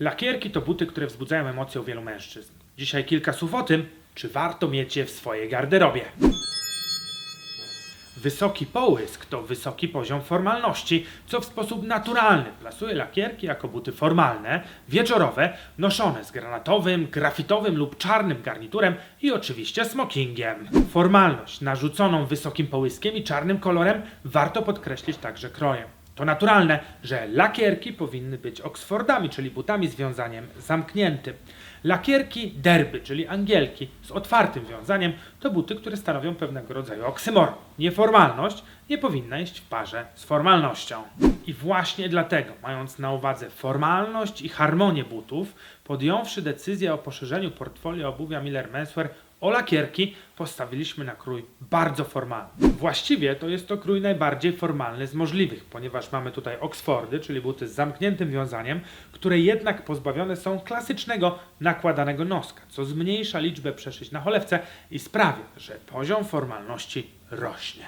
Lakierki to buty, które wzbudzają emocje u wielu mężczyzn. Dzisiaj kilka słów o tym, czy warto mieć je w swojej garderobie. Wysoki połysk to wysoki poziom formalności, co w sposób naturalny plasuje lakierki jako buty formalne, wieczorowe, noszone z granatowym, grafitowym lub czarnym garniturem i oczywiście smokingiem. Formalność narzuconą wysokim połyskiem i czarnym kolorem warto podkreślić także krojem. To naturalne, że lakierki powinny być oksfordami, czyli butami z wiązaniem zamkniętym. Lakierki derby, czyli angielki z otwartym wiązaniem, to buty, które stanowią pewnego rodzaju oksymoron. Nieformalność nie powinna iść w parze z formalnością. I właśnie dlatego, mając na uwadze formalność i harmonię butów, podjąwszy decyzję o poszerzeniu portfolio obuwia Miller Menswear o lakierki, postawiliśmy na krój bardzo formalny. Właściwie to jest to krój najbardziej formalny z możliwych, ponieważ mamy tutaj Oxfordy, czyli buty z zamkniętym wiązaniem, które jednak pozbawione są klasycznego nakładanego noska, co zmniejsza liczbę przeszyć na cholewce i sprawia, że poziom formalności rośnie.